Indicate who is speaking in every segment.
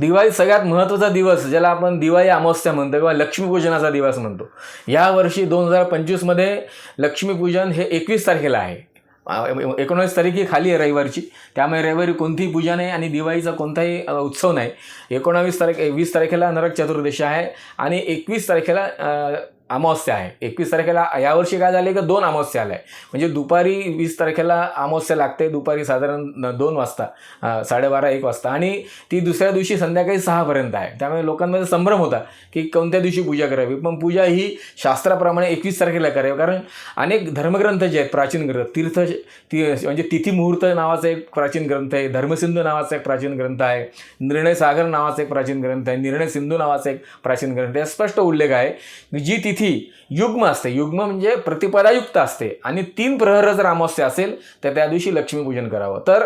Speaker 1: दिवाळी सगळ्यात महत्त्वाचा दिवस ज्याला आपण दिवाळी अमावस्या म्हणतो किंवा लक्ष्मीपूजनाचा दिवस म्हणतो. या वर्षी दोन हजार पंचवीसमध्ये लक्ष्मीपूजन हे एकवीस तारखेला आहे. आ, एकोणवीस तारीख ही खाली आहे रविवारची. त्यामुळे रविवारी कोणतीही पूजा नाही आणि दिवाळीचा कोणताही उत्सव नाही. एकोणावीस तारीख वीस तारखेला नरक चतुर्दशी आहे आणि एकवीस तारखेला अमावस्या आहे. एकवीस तारखेला यावर्षी काय झाले का? दोन अमावस्या आल्या. आहे म्हणजे दुपारी वीस तारखेला अमावस्या लागते दुपारी साधारण दोन वाजता साडेबारा एक वाजता. आणि ती दुसऱ्या दिवशी संध्याकाळी सहापर्यंत आहे. त्यामुळे लोकांमध्ये संभ्रम होता की कोणत्या दिवशी पूजा करावी? पण पूजा ही शास्त्राप्रमाणे एकवीस तारखेला करावी. कारण अनेक धर्मग्रंथ जे आहेत प्राचीन ग्रंथ तीर्थ ती म्हणजे तिथी मुहूर्त नावाचा एक प्राचीन ग्रंथ आहे धर्मसिंधू नावाचा एक प्राचीन ग्रंथ आहे निर्णय सागर नावाचा एक प्राचीन ग्रंथ आहे निर्णय सिंधू नावाचा एक प्राचीन ग्रंथ आहे. स्पष्ट उल्लेख आहे जी तिथी तिथी युग्म असते. युग्म म्हणजे प्रतिपदायुक्त असते. आणि तीन प्रहर जर अमावस्या असेल तर त्या दिवशी लक्ष्मीपूजन करावं. तर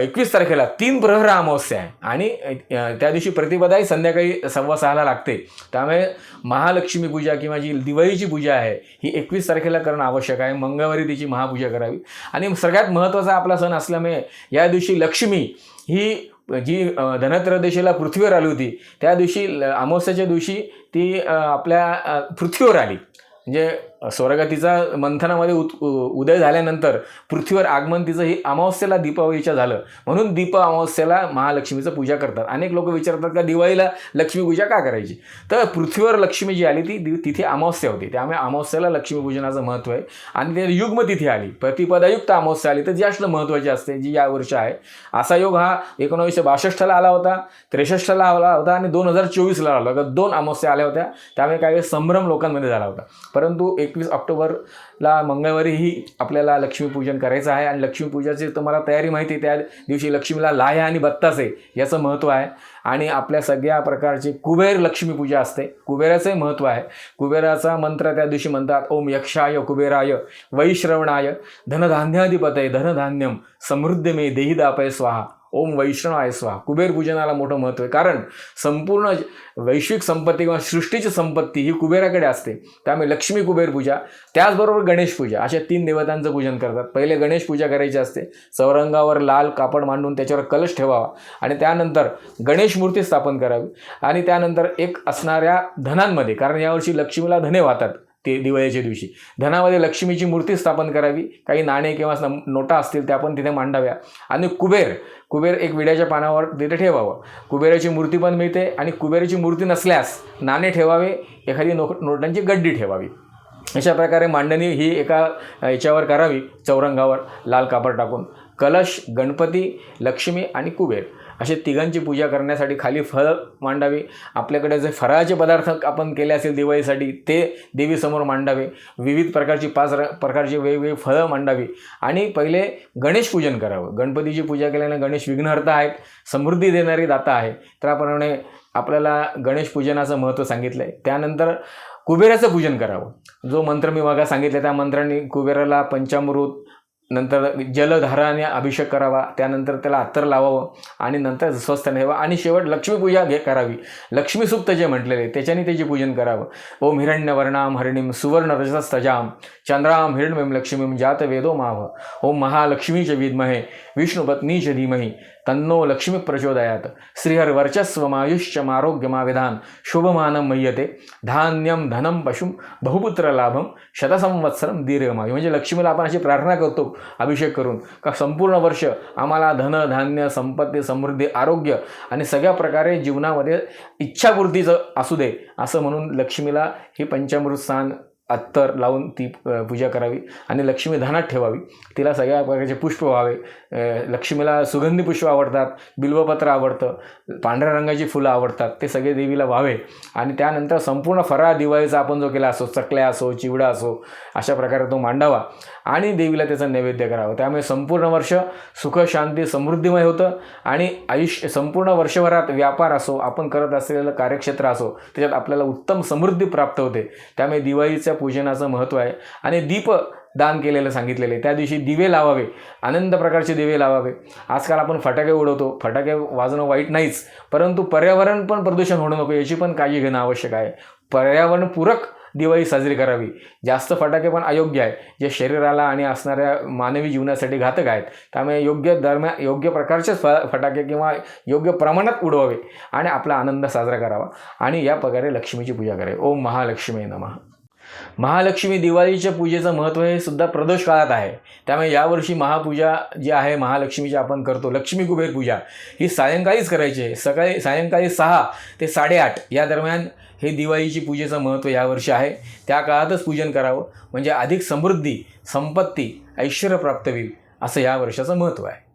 Speaker 1: एकवीस तारखेला तीन प्रहर अमावस्या आहे. आणि त्या दिवशी प्रतिपदाही संध्याकाळी सव्वा सहाला लागते. त्यामुळे महालक्ष्मी पूजा किंवा जी दिवाळीची पूजा आहे ही एकवीस तारखेला करणं आवश्यक आहे. मंगळवारी तिची महापूजा करावी. आणि सगळ्यात महत्त्वाचा आपला सण असल्यामुळे या दिवशी लक्ष्मी ही जी धनत्रयोदशीला पृथ्वीवर आली होती त्या दिवशी ल- अमावस्याच्या दिवशी ती आपल्या पृथ्वीवर आली. म्हणजे स्वर्गतीचा मंथनामध्ये उत उदय झाल्यानंतर पृथ्वीवर आगमन तिचं ही अमावस्येला दीपावलीच्या झालं. म्हणून दीप अमावस्येला महालक्ष्मीचं पूजा करतात. अनेक लोक विचारतात का दिवाळीला लक्ष्मी पूजा का करायची? तर पृथ्वीवर लक्ष्मी जी आली ती तिथे अमावस्या होती. त्यामुळे अमावस्येला लक्ष्मीपूजनाचं महत्त्व आहे. आणि ते युग्म तिथे आली. प्रतिपदायुक्त अमावस्या आली. तर जास्त महत्त्वाची असते जी या वर्ष आहे. असा योग हा एकोणावीसशे बासष्टला आला होता त्रेसष्टला आला होता आणि दोन हजार चोवीसला आला होता. दोन अमावस्या आल्या होत्या. त्यामुळे काही संभ्रम लोकांमध्ये झाला होता. परंतु एक एकवीस ऑक्टोबरला मंगळवारी ही आपल्याला लक्ष्मीपूजन करायचं आहे आणि लक्ष्मीपूजाची तुम्हाला तयारी माहिती त्या दिवशी लक्ष्मीला लाह्या आणि बत्तासे याचं महत्त्व आहे. आणि आपल्या सगळ्या प्रकारची कुबेर लक्ष्मीपूजा असते. कुबेराचंही महत्त्व आहे. कुबेराचा मंत्र त्या दिवशी म्हणतात ओम यक्षाय कुबेराय वैश्रवणाय धनधान्याधिपतय धनधान्यम समृद्ध मे देहिदापय स्वाहा. ओम वैष्णवाय स्वाहा कुबेर पूजनाला मोठं महत्त्व आहे. कारण संपूर्ण वैश्विक संपत्ती किंवा सृष्टीची संपत्ती ही कुबेराकडे असते. त्यामुळे लक्ष्मी कुबेर पूजा त्याचबरोबर गणेश पूजा अशा तीन देवतांचं पूजन करतात. पहिले गणेश पूजा करायची असते. चौरंगावर लाल कापड मांडून त्याच्यावर कलश ठेवावा. आणि त्यानंतर गणेश मूर्ती स्थापन करावी. आणि त्यानंतर एक असणाऱ्या धनांमध्ये कारण यावर्षी लक्ष्मीला धने वाहतात. ते दिवाळीच्या दिवशी. धनामध्ये लक्ष्मीची मूर्ती स्थापन करावी. काही नाणे किंवा नोटा असतील त्या पण तिथे मांडाव्या. आणि कुबेर कुबेर एक विड्याच्या पानावर तिथे ठेवावं. कुबेराची मूर्ती पण मिळते आणि कुबेराची मूर्ती नसल्यास नाणे ठेवावे एखादी नो नोटांची गड्डी ठेवावी. अशा प्रकारे मांडणी ही एका याच्यावर करावी चौरंगावर लाल कापड टाकून. कलश गणपती लक्ष्मी आणि कुबेर असे तिघांची पूजा करण्यासाठी खाली फळं मांडावी. आपल्याकडे जे फराळाचे पदार्थ आपण केले असेल दिवाळीसाठी ते देवीसमोर मांडावे. विविध प्रकारची पाच र प्रकारची वेगवेगळी फळं मांडावी. आणि पहिले गणेश पूजन करावं. गणपतीची पूजा केल्याने गणेश विघ्नहर्ता आहेत समृद्धी देणारी दाता आहे त्याप्रमाणे आपल्याला गणेश पूजनाचं महत्त्व सांगितलं आहे त्यानंतर कुबेराचं पूजन करावं. जो मंत्र मी मागा सांगितलं त्या मंत्राने कुबेराला पंचामृत नंतर जलधाराने अभिषेक करावा त्यानंतर त्याला अत्तर लावावं आणि नंतर स्वस्थ न्यावं आणि शेवट लक्ष्मीपूजा घे करावी. लक्ष्मीसुप्त जे म्हटलेले त्याच्याने त्याचे पूजन करावं. ओम हिरण्यवर्णाम हरिणीम सुवर्ण रजतस्तजाम चंद्राम हिरण्यम लक्ष्मीम जात वेदो माव. ओम महालक्ष्मीच विद्महे विष्णुपत्नीच धीमहि तन्नो लक्ष्मी प्रचोदयात. श्रीहर्वर्चस्वमायुष्यम आरोग्यमाविधान शुभमानं मय्यते धान्यम धनम पशुम बहुपुत्र लाभम शतसंवत्सरम दीर्घमायू. म्हणजे लक्ष्मीला आपण अशी प्रार्थना करतो अभिषेक करून. का संपूर्ण वर्ष आम्हाला धन धान्य संपत्ती समृद्धी आरोग्य आणि सगळ्या प्रकारे जीवनामध्ये इच्छापूर्तीचं असू दे असं म्हणून लक्ष्मीला ही पंचामृत स्थान अत्तर लावून ती पूजा करावी आणि लक्ष्मी धनात ठेवावी. तिला सगळ्या प्रकारचे पुष्प व्हावे. लक्ष्मीला सुगंधी पुष्प आवडतात बिल्वपत्र आवडतं पांढऱ्या रंगाची फुलं आवडतात ते सगळे देवीला व्हावे. आणि त्यानंतर संपूर्ण फराळ दिवाळीचा आपण जो केला असो चकल्या असो चिवडा असो अशा प्रकारे तो मांडावा. आणि देवीला त्याचा नैवेद्य करावं. त्यामुळे संपूर्ण वर्ष सुख शांती समृद्धीमय होतं आणि आयुष्य संपूर्ण वर्षभरात व्यापार असो आपण करत असलेलं कार्यक्षेत्र असो त्याच्यात आपल्याला उत्तम समृद्धी प्राप्त होते. त्यामुळे दिवाळीच्या पूजनाचं महत्त्व आहे. आणि दीप दान केलेलं सांगितलेलं आहे. त्या दिवशी दिवे लावावे. आनंद प्रकारचे दिवे लावावे. आजकाल आपण फटाके उडवतो. फटाके वाजणं वाईट नाहीच. परंतु पर्यावरण पण प्रदूषण होणं नको याची पण काळजी घेणं आवश्यक आहे. पर्यावरणपूरक दिवाळी साजरी करावी. जास्त फटाके पण अयोग्य आहे जे शरीराला आणि असणाऱ्या मानवी जीवनासाठी घातक आहेत. त्यामुळे योग्य दरम्यान योग्य प्रकारचेच फ फटाके किंवा योग्य प्रमाणात उडवावे आणि आपला आनंद साजरा करावा. आणि या प्रकारे लक्ष्मीची पूजा करावी. ओम महालक्ष्मी नमः. महालक्ष्मी दिवाळीच्या पूजेचं महत्त्व हे सुद्धा प्रदोष काळात आहे. त्यामुळे यावर्षी महापूजा जी आहे महालक्ष्मीची आपण करतो. लक्ष्मी कुबेर पूजा. ही सायंकाळीच करायची आहे. सकाळी सायंकाळी सहा ते साडेआठ या दरम्यान हे दिवाळीची पूजेचं महत्त्व यावर्षी आहे. त्या काळातच पूजन करावं. म्हणजे अधिक समृद्धी संपत्ती ऐश्वर प्राप्त होईल असं या वर्षाचं महत्त्व आहे.